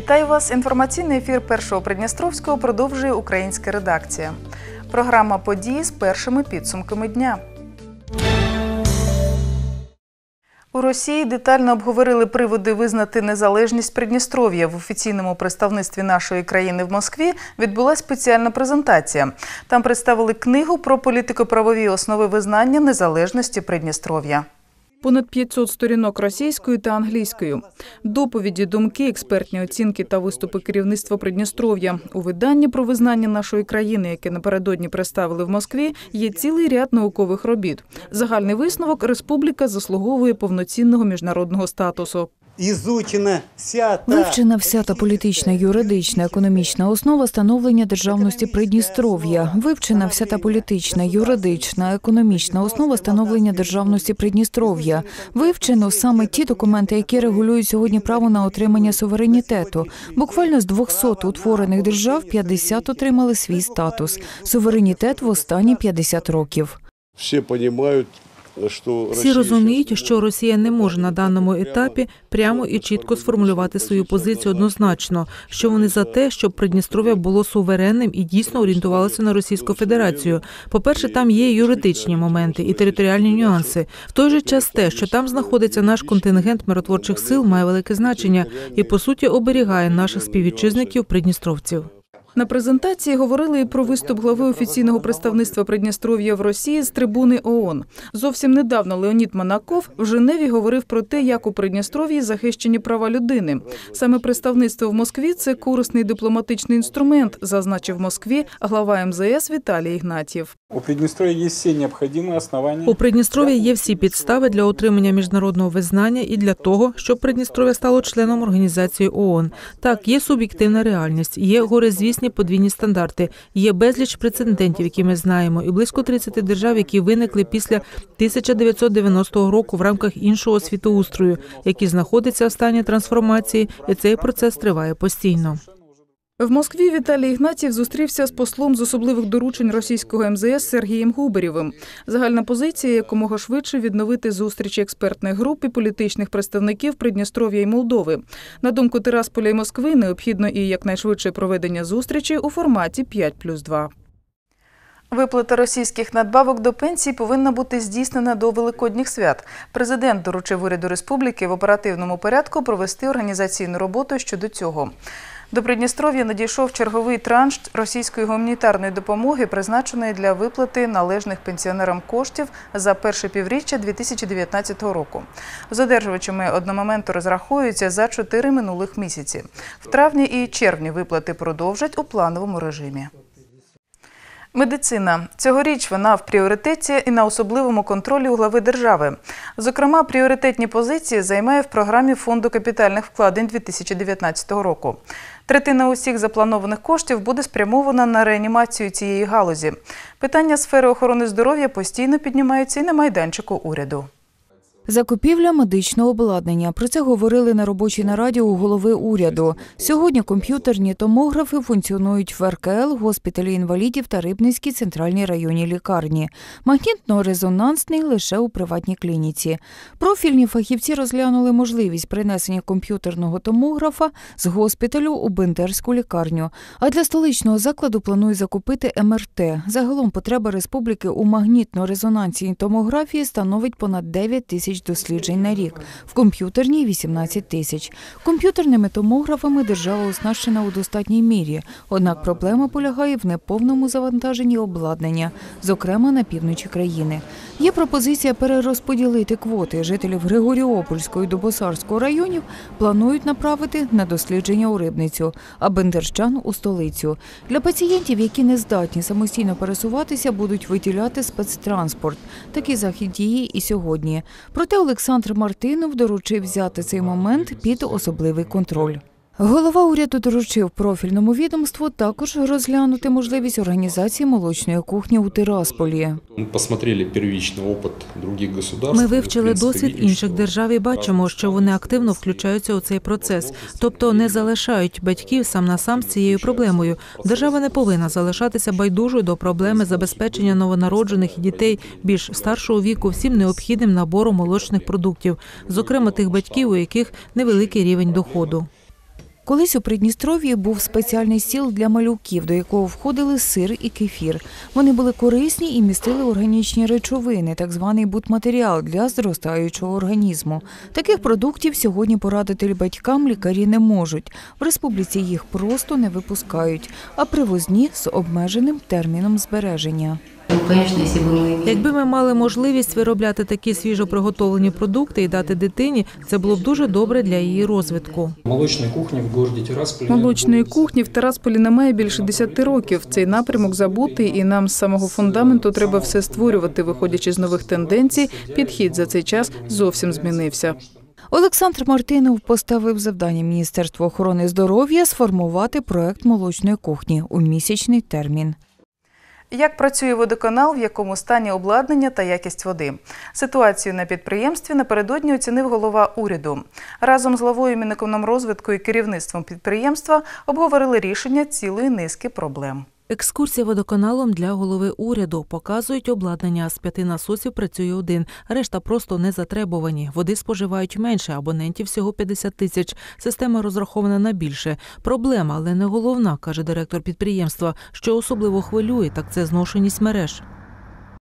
Вітаю вас! Інформаційний ефір першого Придністровського продовжує українська редакція. Програма події з першими підсумками дня. У Росії детально обговорили приводи визнати незалежність Придністров'я. В офіційному представництві нашої країни в Москві відбулася спеціальна презентація. Там представили книгу про політико-правові основи визнання незалежності Придністров'я. Понад 500 сторінок російською та англійською. Доповіді, думки, експертні оцінки та виступи керівництва Придністров'я. У виданні про визнання нашої країни, яке напередодні представили в Москві, є цілий ряд наукових робіт. Загальний висновок республіка заслуговує повноцінного міжнародного статусу. Изучена вся та Вивчена вся та політична, юридична, економічна основа становлення державності Придністров'я. Вивчена вся та політична, юридична, економічна основа становлення державності Придністров'я. Вивчено саме ті документи, які регулюють сьогодні право на отримання суверенітету. Буквально з 200 утворених держав 50 отримали свій статус. Суверенітет в останні 50 років. Все понимают, что Всі розуміють, що Росія не може на даному етапі прямо і чітко сформулювати свою позицію однозначно, що вони за те, щоб Придністров'я було суверенним і дійсно орієнтувалося на Російську Федерацію. По-перше, там є юридичні моменти і територіальні нюанси. В той же час те, що там знаходиться наш контингент миротворчих сил, має велике значення і по суті оберігає наших співвітчизників придністровців. На презентації говорили і про виступ глави офіційного представництва Придністров'я в Росії з трибуни ООН. Зовсім недавно Леонід Монаков в Женеві говорив про те, як у Придністров'ї захищені права людини. Саме представництво в Москві це корисний дипломатичний інструмент, зазначив в Москві глава МЗС Віталій Ігнатів. У Приднестровья есть все необходимые основания. У Придністров'я є всі підстави для отримання міжнародного визнання і для того, щоб Придністров'я стало членом організації ООН. Так, є суб'єктивна реальність, є горизвісні подвійні стандарти, є безліч прецедентів, які ми знаємо, і близько 30 держав, які виникли після 1990 року в рамках іншого світоустрою, які знаходяться в стані трансформації, і цей процес триває постійно. В Москві Віталій Ігнатів зустрівся з послом з особливих доручень російського МЗС Сергієм Губарєвим. Загальна позиція якомога швидше відновити зустрічі експертних груп і політичних представників Придністров'я і Молдови. На думку Тирасполя і Москви, необхідно і якнайшвидше проведення зустрічі у форматі 5 плюс 2. Виплата російських надбавок до пенсій повинна бути здійснена до великодніх свят. Президент доручив уряду республіки в оперативному порядку провести організаційну роботу щодо цього. До Придністров'я надійшов черговий транш російської гуманітарної допомоги, призначеної для виплати належних пенсіонерам коштів за перше півріччя 2019 року. З одержувачами одномоменту розраховуються за чотири минулих місяці. В травні і червні виплати продовжать у плановому режимі. Медицина цьогоріч вона в пріоритеті і на особливому контролі у глави держави. Зокрема, пріоритетні позиції займає в програмі фонду капітальних вкладень 2019 року. Третина усіх запланованих коштів буде спрямована на реанімацію цієї галузі. Питання сфери охорони здоров'я постійно піднімаються і на майданчику уряду. Закупівля медичного обладнання. Про це говорили на робочій нараді у голови уряду. Сьогодні комп'ютерні томографи функціонують в РКЛ, госпіталі інвалідів та Рибницькій центральній районній лікарні. Магнітно-резонансний лише у приватній клініці. Профільні фахівці розглянули можливість принесення комп'ютерного томографа з госпіталю у Бендерську лікарню. А для столичного закладу планують закупити МРТ. Загалом потреба республіки у магнітно-резонансній томографії становить понад 9 тисяч досліджень на рік, в комп'ютерній 18 тисяч. Комп'ютерними томографами держава оснащена у достатній мірі. Однак проблема полягає в неповному завантаженні обладнання, зокрема на півночі країни. Є пропозиція перерозподілити квоти. Жителів Григоріопольського і Дубосарського районів планують направити на дослідження у Рибницю, а бендерчан у столицю. Для пацієнтів, які не здатні самостійно пересуватися, будуть виділяти спецтранспорт. Такий захід діє і сьогодні. Проте Олександр Мартинов доручив взяти цей момент під особливий контроль. Голова уряду доручив профільному відомству також розглянути можливість організації молочної кухні у Тирасполі. Мы посмотрели первичный опыт других государств. Ми В вивчили принципе, досвід видим, інших что держав і бачимо, що вони активно разные включаються у цей процес, тобто не залишають батьків сам на сам з цією проблемою. Держава не повинна залишатися байдужою до проблеми забезпечення новонароджених і дітей більш старшого віку всім необхідним набором молочних продуктів, зокрема тих батьків, у яких невеликий рівень доходу. Колись у Придністров'ї був спеціальний стіл для малюків, до якого входили сир і кефір. Вони були корисні і містили органічні речовини, так званий бутматеріал для зростаючого організму. Таких продуктів сьогодні порадити батькам лікарі не можуть. В республіці їх просто не випускають, а привозні з обмеженим терміном збереження. Ну, конечно, если бы Якби ми мали можливість виробляти такі свіжо приготовлені продукти і дати дитині, це було б дуже добре для її розвитку. Молочной кухни в городе Тирасполе. Молочної кухні в Тарасполі немає більше 10 років. Цей напрямок забутий, і нам з самого фундаменту треба все створювати, виходячи з нових тенденцій. Підхід за цей час зовсім змінився. Олександр Мартинов поставив завдання Міністерству охорони здоров'я сформувати проект молочної кухні у місячний термін. Як працює водоканал, в якому стані обладнання та якість води? Ситуацію на підприємстві напередодні оцінив голова уряду. Разом з главою Мінекономрозвитку і керівництвом підприємства обговорили рішення цілої низки проблем. Екскурсія водоканалом для голови уряду показують обладнання з п'яти насосів. Працює один, решта просто не затребувані. Води споживають менше, абонентів всього 50 тисяч. Система розрахована на більше. Проблема, але не головна, каже директор підприємства. Що особливо хвилює, так це зношеність мереж.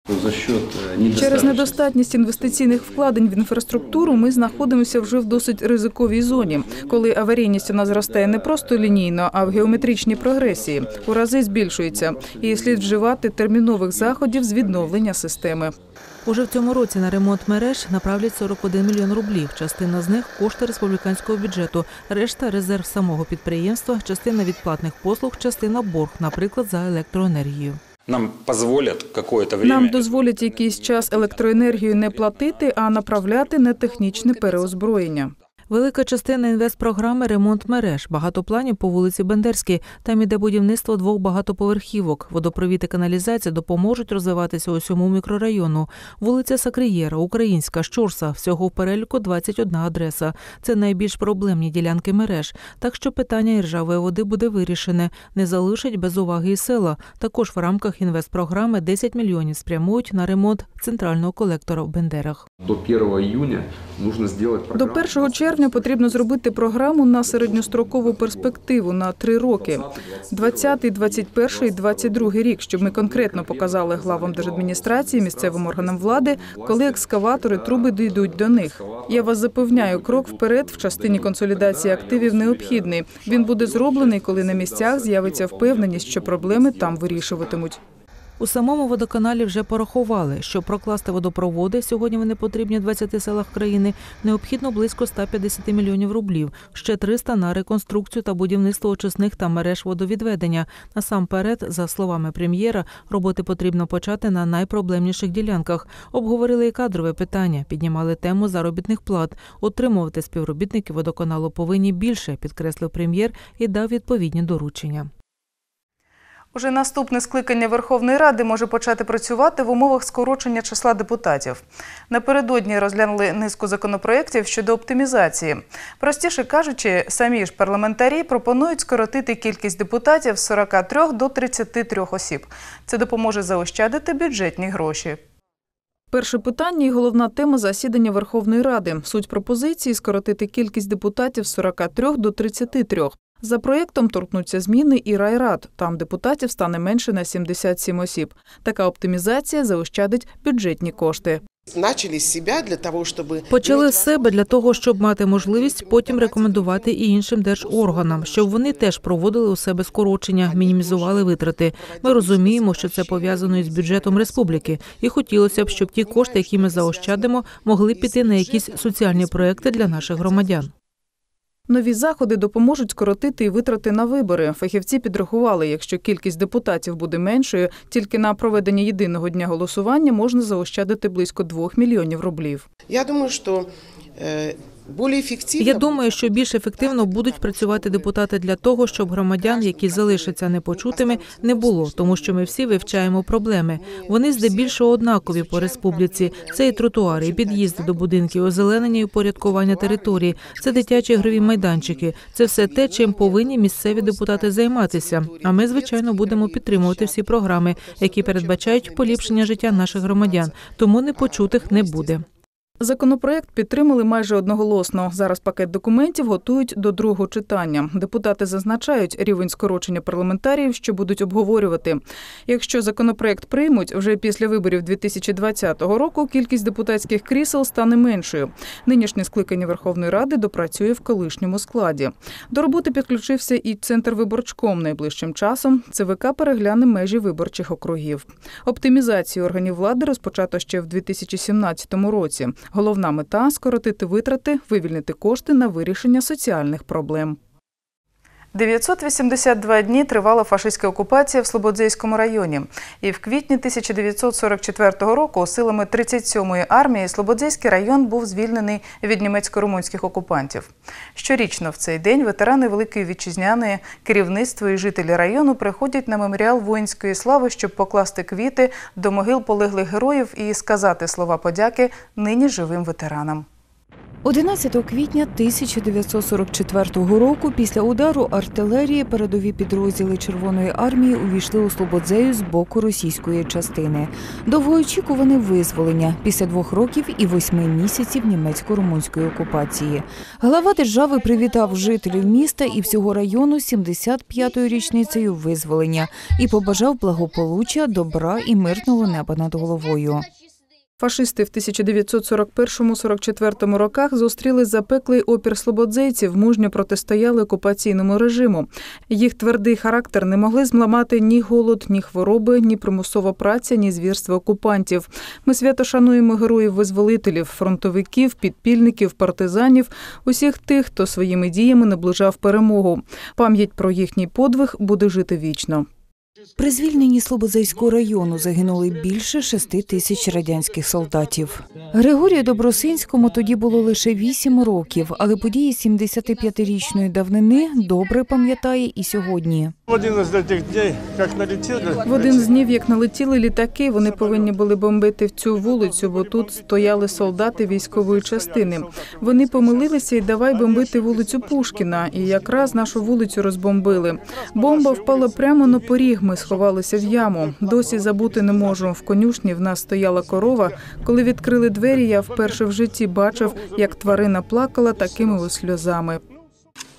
За счет э, Через недостатність інвестиційних вкладень в інфраструктуру ми знаходимося вже в досить ризиковій зоні, коли аварійність у нас зростає не просто лінійно, а в геометричній прогресії. У рази збільшується, і слід вживати термінових заходів з відновлення системи. Уже в цьому році на ремонт мереж направлять 41 мільйон рублів. Частина з них кошти республіканського бюджету, решта резерв самого підприємства, частина відплатних послуг, частина борг, наприклад, за електроенергію. Нам дозволять какое-то время. Нам дозволять якийсь час електроенергію не платити, а направляти на технічне переозброєння. Велика частина інвестпрограми ремонт мереж. Багато планів по вулиці Бендерській. Там іде будівництво двох багатоповерхівок. Водопровід і каналізація допоможуть розвиватися усьому мікрорайону. Вулиця Сакриєра, Українська, Щорса. Всього в переліку 21 адреса. Це найбільш проблемні ділянки мереж. Так що питання іржавої води буде вирішене. Не залишать без уваги і села. Також в рамках інвестпрограми 10 мільйонів спрямують на ремонт центрального колектора в Бендерах. до 1 июня нужно сделать До программу. 1 червня потрібно зробити програму на середньострокову перспективу на три роки: 20, 21, 22 рік, щоб ми конкретно показали главам держадміністрації, місцевим органам влади, коли екскаватори, труби дійдуть до них. Я вас запевняю, крок вперед в частині консолідації активів необхідний. Він буде зроблений, коли на місцях з'явиться впевненість, що проблеми там вирішуватимуть. У самому водоканалі вже порахували, щоб прокласти водопроводи, сьогодні вони потрібні в 20 селах країни, необхідно близько 150 мільйонів рублів, ще 300 на реконструкцію та будівництво очисних та мереж водовідведення. Насамперед, за словами прем'єра, роботи потрібно почати на найпроблемніших ділянках. Обговорили і кадрове питання, піднімали тему заробітних плат. Отримувати співробітники водоканалу повинні більше, підкреслив прем'єр і дав відповідні доручення. Уже наступне скликання Верховної Ради може почати працювати в умовах скорочення числа депутатів. Напередодні розглянули низку законопроєктів щодо оптимізації. Простіше кажучи, самі ж парламентарі пропонують скоротити кількість депутатів з 43 до 33 осіб. Це допоможе заощадити бюджетні гроші. Перше питання і головна тема засідання Верховної Ради. Суть пропозиції скоротити кількість депутатів з 43 до 33. За проєктом торкнуться зміни і райрад. Там депутатів стане менше на 77 осіб. Така оптимізація заощадить бюджетні кошти. Начали с себя для того, чтобы... Почали з себе для того, щоб мати можливість потім рекомендувати і іншим держорганам, щоб вони теж проводили у себе скорочення, мінімізували витрати. Ми розуміємо, що це пов'язано із бюджетом республіки, і хотілося б, щоб ті кошти, які ми заощадимо, могли піти на якісь соціальні проекти для наших громадян. Нові заходи допоможуть скоротити витрати на вибори. Фахівці підрахували, якщо кількість депутатів буде меншою, тільки на проведення єдиного дня голосування можна заощадити близько 2 мільйонів рублів. Я думаю, более эффективно... Я думаю, що більш ефективно будуть працювати депутати для того, щоб громадян, які залишаться непочутими, не було, тому що ми всі вивчаємо проблеми. Вони здебільшого однакові по республіці. Це і тротуари, і під'їзди до будинків, озеленення і упорядкування території, це дитячі ігрові майданчики. Це все те, чим повинні місцеві депутати займатися. А ми, звичайно, будемо підтримувати всі програми, які передбачають поліпшення життя наших громадян. Тому непочутих не буде. Законопроект підтримали майже одноголосно. Зараз пакет документів готують до другого читання. Депутати зазначають рівень скорочення парламентаріїв, що будуть обговорювати. Якщо законопроект приймуть вже після виборів 2020 року, кількість депутатських крісел стане меншою. Нинішнє скликання Верховної Ради допрацює в колишньому складі. До роботи підключився і центр виборчком. Найближчим часом ЦВК перегляне межі виборчих округів. Оптимізацію органів влади розпочато ще в 2017 році. Головна мета скоротити витрати, вивільнити кошти на вирішення соціальних проблем. 982 дні тривала фашистська окупація в Слободзейському районі. І в квітні 1944 року силами 37-ї армії Слободзейський район був звільнений від німецько-румунських окупантів. Щорічно в цей день ветерани Великої Вітчизняної, керівництво і жителі району приходять на меморіал воїнської слави, щоб покласти квіти до могил полеглих героїв і сказати слова подяки нині живим ветеранам. 11 квітня 1944 року після удару артилерії передові підрозділи Червоної армії увійшли у Слободзею з боку російської частини. Довгоочікуване визволення після двох років і восьми місяців німецько-румунської окупації. Глава держави привітав жителів міста і всього району 75-ю річницею визволення і побажав благополуччя, добра і мирного неба над головою. Фашисти в 1941-44 роках зустріли запеклий опір слободзейців, мужньо протистояли окупаційному режиму. Їх твердий характер не могли зламати ні голод, ні хвороби, ні примусова праця, ні звірства окупантів. Ми свято шануємо героїв-визволителів, фронтовиків, підпільників, партизанів, усіх тих, хто своїми діями наближав перемогу. Пам'ять про їхній подвиг буде жити вічно. При звільненні Слободзейського району загинули більше шести тисяч радянських солдатів. Григорію Добросинському тоді було лише вісім років, але події 75-річної давнини добре пам'ятає і сьогодні. В один з днів, як налетіли літаки, вони повинні були бомбити в цю вулицю, бо тут стояли солдати військової частини. Вони помилилися і давай бомбити вулицю Пушкіна. І якраз нашу вулицю розбомбили. Бомба впала прямо на поріг. Ми сховалися в яму. Досі забути не можу. В конюшні в нас стояла корова. Коли відкрили двері, я вперше в житті бачив, як тварина плакала такими ось сльозами.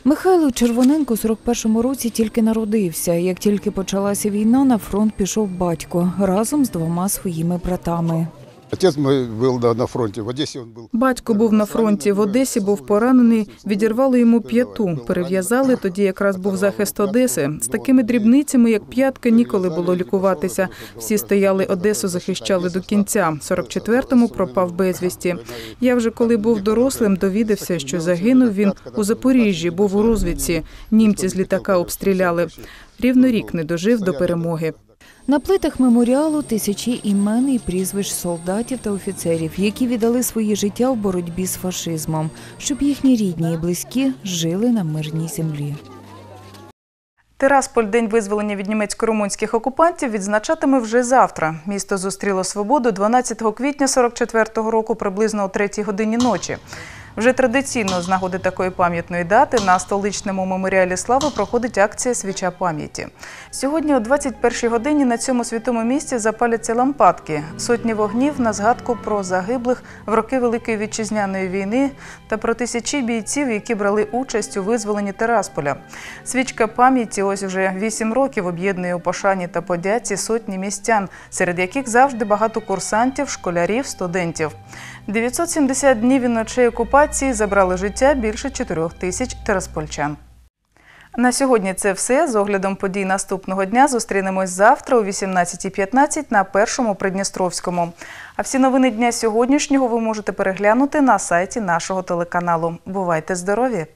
Михайло Червоненко у 41-му році тільки народився. Як тільки почалася війна, на фронт пішов батько разом з двома своїми братами. Отец мой был на, фронте, в Одессе он был. Батько був на фронті, в Одесі був поранений, відірвали йому п'яту, перев'язали, тоді якраз був захист Одеси. З такими дрібницями, як п'ятка, ніколи було лікуватися. Всі стояли Одесу, захищали до кінця. 44-му пропав безвісті. Я вже коли був дорослим, довідався, що загинув він у Запоріжжі, був у розвідці. Німці з літака обстріляли. Рівно рік не дожив до перемоги. На плитах меморіалу тисячі імен і прізвищ солдатів та офіцерів, які віддали своє життя в боротьбі з фашизмом, щоб їхні рідні і близькі жили на мирній землі. Тирасполь День визволення від німецько-румунських окупантів відзначатиме вже завтра. Місто зустріло свободу 12 квітня 44-го року приблизно о 3 годині ночі. Вже традиційно з нагоди такої пам'ятної дати на столичному меморіалі слави проходить акція Свіча пам'яті. Сьогодні о 21-й годині на цьому святому місці запаляться лампадки, сотні вогнів на згадку про загиблих в роки Великої вітчизняної війни та про тисячі бійців, які брали участь у визволенні Терасполя. Свічка пам'яті ось уже вісім років об'єднує у пошані та подяці сотні містян, серед яких завжди багато курсантів, школярів, студентів. 970 днів і ночей окупації забрали життя більше 4 тисяч тераспольчан. На сьогодні це все. З оглядом подій наступного дня зустрінемось завтра о 18.15 на першому Придністровському. А всі новини дня сьогоднішнього ви можете переглянути на сайті нашого телеканалу. Бувайте здорові!